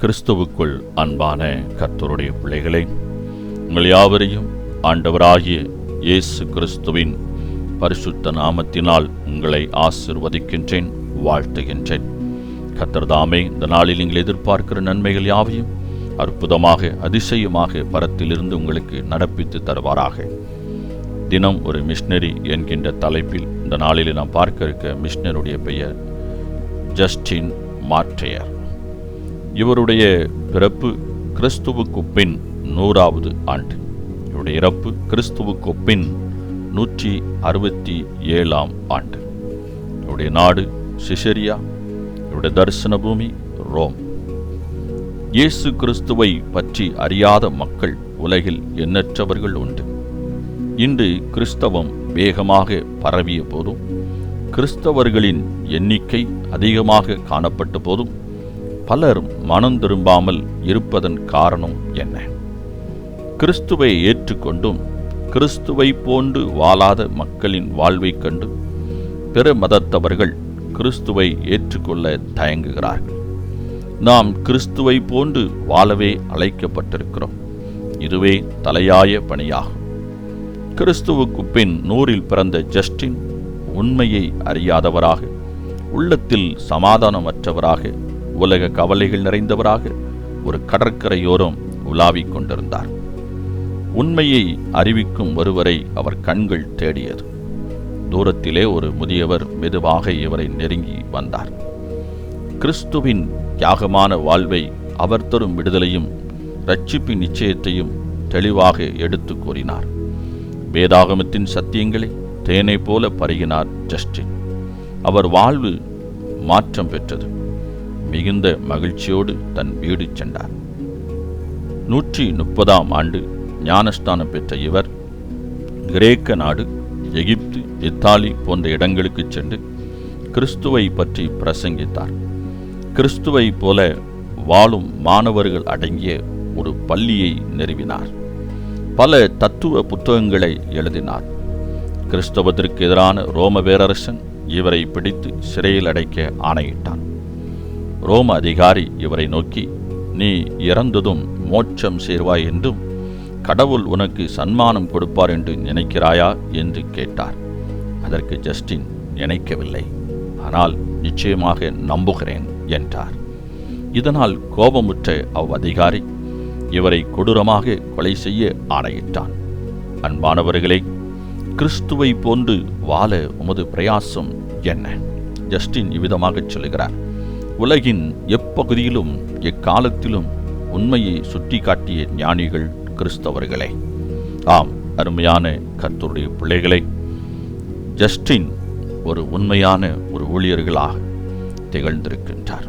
கிறிஸ்துவுக்குள் அன்பான கர்த்தருடைய பிள்ளைகளே உங்கள் யாவரையும் ஆண்டவராகிய இயேசு கிறிஸ்துவின் பரிசுத்த நாமத்தினால் உங்களை ஆசிர்வதிக்கின்றேன் வாழ்த்துகின்றேன். கத்தர்தாமே இந்த நாளில் நீங்கள் எதிர்பார்க்கிற நன்மைகள் யாவையும் அற்புதமாக அதிசயமாக பரத்திலிருந்து உங்களுக்கு நடப்பித்து தருவாராக. தினம் ஒரு மிஷினரி என்கின்ற தலைப்பில் இந்த நாளில் நாம் பார்க்க இருக்க மிஷினருடைய பெயர் ஜஸ்டின் மாற்றையர் இவருடைய பிறப்பு கிறிஸ்துவுக்கு பின் நூறாவது ஆண்டு. இவருடைய இறப்பு கிறிஸ்துவுக்கு பின் நூற்றி அறுபத்தி ஏழாம் ஆண்டு. இவருடைய நாடு சிசரியா இவருடைய தரிசன பூமி ரோம். இயேசு கிறிஸ்துவை பற்றி அறியாத மக்கள் உலகில் எண்ணற்றவர்கள் உண்டு. இன்று கிறிஸ்தவம் வேகமாக பரவிய போதும் கிறிஸ்தவர்களின் எண்ணிக்கை அதிகமாக காணப்பட்ட போதும் பலர் மனம் திரும்பாமல் இருப்பதன் காரணம் என்ன? கிறிஸ்துவை ஏற்றுக்கொண்டும் கிறிஸ்துவை போன்று வாழாத மக்களின் வாழ்வைக் கண்டு பிற மதத்தவர்கள் கிறிஸ்துவை ஏற்றுக்கொள்ள தயங்குகிறார்கள். நாம் கிறிஸ்துவை போன்று வாழவே அழைக்கப்பட்டிருக்கிறோம். இதுவே தலையாய பணியாகும். கிறிஸ்துவுக்கு பின் நூறில் பிறந்த ஜஸ்டின் உண்மையை அறியாதவராக உள்ளத்தில் சமாதானமற்றவராக உலக கவலைகள் நிறைந்தவராக ஒரு கடற்கரையோரம் உலாவிக் கொண்டிருந்தார். உண்மையை அறிவிக்கும் ஒருவரை அவர் கண்கள் தேடியது. தூரத்திலே ஒரு முதியவர் மெதுவாக இவரை நெருங்கி வந்தார். கிறிஸ்துவின் தியாகமான வாழ்வை அவர் தரும் விடுதலையும் ரட்சிப்பின் நிச்சயத்தையும் தெளிவாக எடுத்து கூறினார். வேதாகமத்தின் சத்தியங்களை தேனை போல பருகினார் ஜஸ்டின். அவர் வாழ்வு மாற்றம் பெற்றது. மிகுந்த மகிழ்ச்சியோடு தன் வீடு சென்றார். நூற்றி முப்பதாம் ஆண்டு ஞானஸ்தானம் பெற்ற இவர் கிரேக்க நாடு எகிப்து இத்தாலி போன்ற இடங்களுக்கு சென்று கிறிஸ்துவை பற்றி பிரசங்கித்தார். கிறிஸ்துவை போல வாழும் மாணவர்கள் அடங்கிய ஒரு பள்ளியை நிறுவினார். பல தத்துவ புத்தகங்களை எழுதினார். கிறிஸ்தவத்திற்கு எதிரான ரோம பேரரசன் இவரை பிடித்து சிறையில் அடைக்க ஆணையிட்டான். ரோம அதிகாரி இவரை நோக்கி நீ இறந்ததும் மோட்சம் சேர்வாய் என்றும் கடவுள் உனக்கு சன்மானம் கொடுப்பார் என்று நினைக்கிறாயா? என்று கேட்டார். அதற்கு ஜஸ்டின் நினைக்கவில்லை. ஆனால் நிச்சயமாக நம்புகிறேன் என்றார். இதனால் கோபமுற்ற அவ் அதிகாரி இவரை கொடூரமாக கொலை செய்ய ஆணையிட்டான். அன்பானவர்களே கிறிஸ்துவை போன்று வாழ உமது பிரயாசம் என்ன? ஜஸ்டின் இவ்விதமாகச் சொல்கிறார் உலகின் எப்பகுதியிலும் எக்காலத்திலும் உண்மையை சுட்டிக்காட்டிய ஞானிகள் கிறிஸ்தவர்களே. ஆம் அருமையான கர்த்தருடைய பிள்ளைகளை ஜஸ்டின் ஒரு உண்மையான ஒரு ஊழியர்களாக திகழ்ந்திருக்கின்றார்.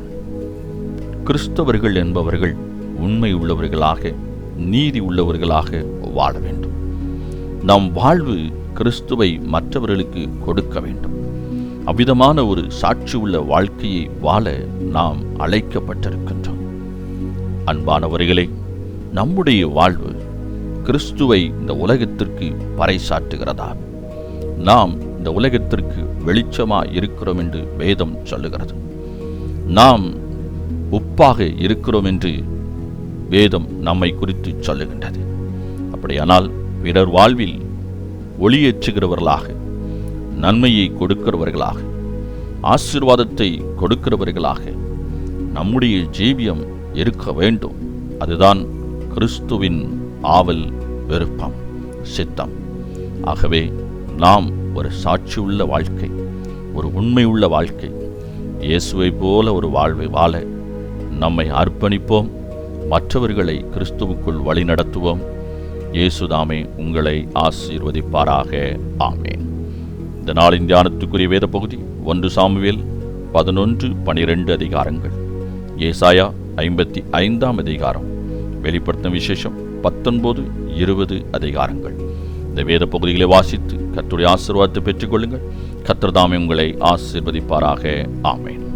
கிறிஸ்தவர்கள் என்பவர்கள் உண்மை உள்ளவர்களாக நீதி உள்ளவர்களாக வாழ வேண்டும். நம் வாழ்வு கிறிஸ்துவை மற்றவர்களுக்கு கொடுக்க வேண்டும். அவ்விதமான ஒரு சாட்சி உள்ள வாழ்க்கையை வாழ நாம் அழைக்கப்பட்டிருக்கின்றோம். அன்பானவர்களே நம்முடைய வாழ்வு கிறிஸ்துவை இந்த உலகத்திற்கு பறைசாற்றுகிறதா? நாம் இந்த உலகத்திற்கு வெளிச்சமாக இருக்கிறோம் என்று வேதம் சொல்லுகிறது. நாம் உப்பாக இருக்கிறோம் என்று வேதம் நம்மை குறித்து சொல்லுகின்றது. அப்படியானால் பிறர் வாழ்வில் ஒளியேற்றுகிறவர்களாக நன்மையை கொடுக்கிறவர்களாக ஆசீர்வாதத்தை கொடுக்கிறவர்களாக நம்முடைய ஜீவியம் இருக்க வேண்டும். அதுதான் கிறிஸ்துவின் ஆவல் விருப்பம் சித்தம். ஆகவே நாம் ஒரு சாட்சியுள்ள வாழ்க்கை ஒரு உண்மையுள்ள வாழ்க்கை இயேசுவை போல ஒரு வாழ்வை வாழ நம்மை அர்ப்பணிப்போம் மற்றவர்களை கிறிஸ்துவுக்குள் வழிநடத்துவோம். இயேசுதாமே உங்களை ஆசீர்வதிப்பாராக. ஆமேன். இந்த நாளின் தியானத்துக்குரிய வேத பகுதி ஒன்று சாமுவேல் பதினொன்று பனிரெண்டு அதிகாரங்கள். ஏசாயா ஐம்பத்தி ஐந்தாம் அதிகாரம். வெளிப்படுத்தும் விசேஷம் பத்தொன்பது இருபது அதிகாரங்கள். இந்த வேத பகுதிகளை வாசித்து கத்துடைய ஆசீர்வாதத்தை பெற்றுக்கொள்ளுங்கள். கர்த்தர்தாமே உங்களை ஆசீர்வதிப்பாராக. ஆமேன்.